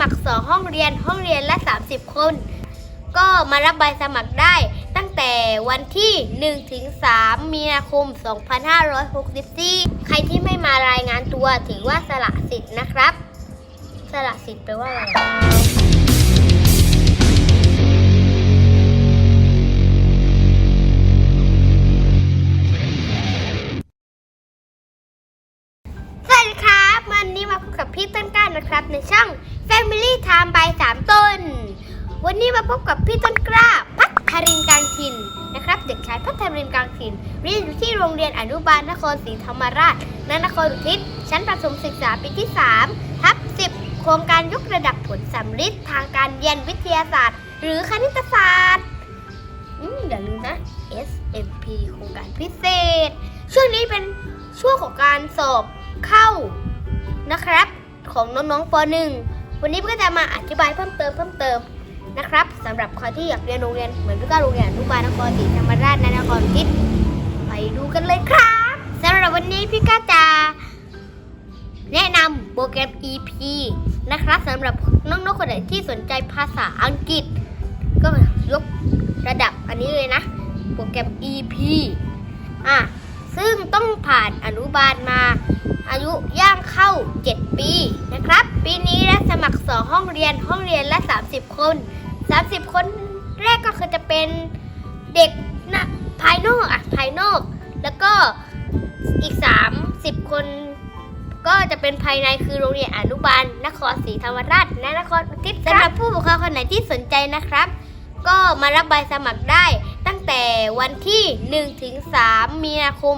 มัครสองห้องเรียนห้องเรียนละ 30 คน ก็มารับใบสมัครได้ ตั้งแต่วันที่1ถึง3มีนาคม 2564 ใครที่ไม่มารายงานตัวถือว่าสละสิทธิ์นะครับ สละสิทธิ์แปลว่าอะไรสวัสดีครับวันนี้มาพบกับพี่ต้นกล้านะครับในช่อง Family Time by 3ต้น วันนี้มาพบกับพี่ต้นกล้าพัทรินกลางถิ่นนะครับ เด็กชายพัทรินกลางถิ่นเรียนอยู่ที่โรงเรียนอนุบาลนครศรีธรรมราชนนครอุทิศชั้นประถมศึกษาปีที่ 3 ทับ 10 โครงการยกระดับผลสำลิดทางการเรียนวิทยาศาสตร์ หรือคณิตศาสตร์อืมอย่าลืมนะ SMP โครงการพิเศษ ช่วงนี้เป็นช่วงของการสอบเข้านะครับ ของน้องๆป .1 วันนี้พี่ก็จะมาอธิบายเพิ่มเติมเพิ่มเติมนะครับสำหรับใครที่อยากเรียนโรงเรียนเหมือนพี่ก็โรงเรียนอนุบาลนครศรีธรรมราชนครอุทิศไปดูกันเลยครับสำหรับวันนี้พี่ก็จะแนะนำโปรแกรม EP นะครับสำหรับน้องๆคนไหนที่สนใจภาษาอังกฤษ ก็ยกระดับอันนี้เลยนะ โปรแกรม EP อะซึ่งต้องผ่านอนุบาลมาอายุย่างเข้า 7 ปีนี้รับสมัคร 2 ห้องเรียนห้องเรียนละ 30 คน 30 คนแรกก็คือจะเป็นเด็กนะภายนอกอะภายนอก แล้วก็อีก 30 คน ก็จะเป็นภายในคือโรงเรียนอนุบาลนครศรีธรรมราชและนครอุทิศสำหรับผู้ปกครองคนไหนที่สนใจนะครับ ก็มารับใบสมัครได้ตั้งแต่วันที่1ถึง3มีนาคม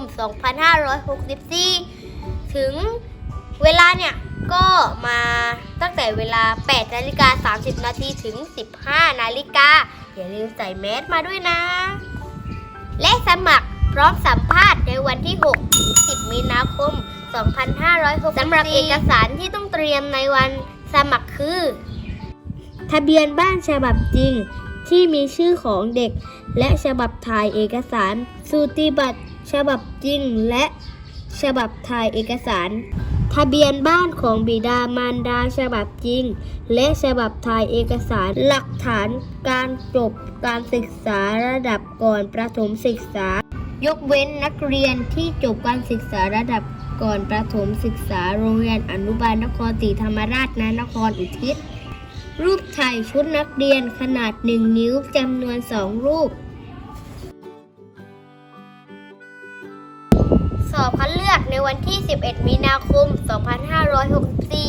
2564 ถึงเวลาเนี่ยก็มาตั้ งแต่เวลา 8 นาฬิกา 30 นาทีถึง 15 นาฬิกา อย่าลืมใส่แมสมาด้วยนะ และสมัครพร้อมสัมภาษณ์ในวันที่ 6 ถึง 10 มีนาคม 2564สำหรับเอกสารที่ต้องเตรียมในวันสมัครคือ ทะเบียนบ้านฉบับจริงที่มีชื่อของเด็ก และฉบับถ่ายเอกสาร สูติบัตร ฉบับจริงและฉบับถ่ายเอกสาร ทะเบียนบ้านของบิดามารดาฉบับจริง และฉบับถ่ายเอกสารหลักฐานการจบการศึกษาระดับก่อนประถมศึกษา ยกเว้นนักเรียนที่จบการศึกษาระดับก่อนประถมศึกษาโรงเรียนอนุบาลนครศรีธรรมราชนนครอุทิศ รูปถ่ายชุดนักเรียนขนาด 1 นิ้วจำนวน 2 รูป อบคัดเลือกในวันที่ 11 มีนาคม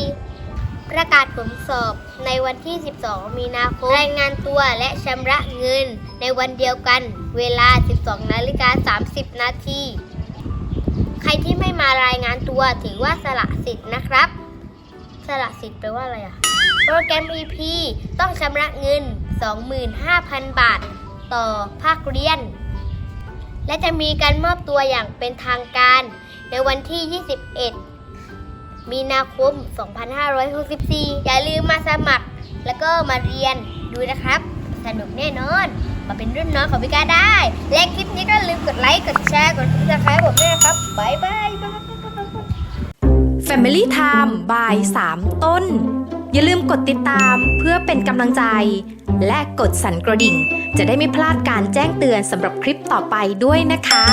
2564 ประกาศผลสอบในวันที่ 12 มีนาคม รายงานตัวและชำระเงินในวันเดียวกัน เวลา 12 นาฬิกา 30 นาที ใครที่ไม่มารายงานตัวถือว่าสละสิทธิ์นะครับ สละสิทธิ์แปลว่าอะไรอะโปรแกรม EP ต้องชำระเงิน 25,000 บาท ต่อภาคเรียน และจะมีการมอบตัวอย่างเป็นทางการ ในวันที่ 21 มีนาคม 2564 อย่าลืมมาสมัคร แล้วก็มาเรียนดูนะครับ สนุกแน่นอน มาเป็นรุ่นน้องของพิกาได้ และคลิปนี้ก็ลืมกดไลค์ กดแชร์ กดติดตามผมด้วยนะครับบายบายบ๊ายบายบ๊ายบาย Family Time บ่าย3ต้น อย่าลืมกดติดตามเพื่อเป็นกำลังใจ และกดสั่นกระดิ่ง จะได้ไม่พลาดการแจ้งเตือนสำหรับคลิปต่อไปด้วยนะคะ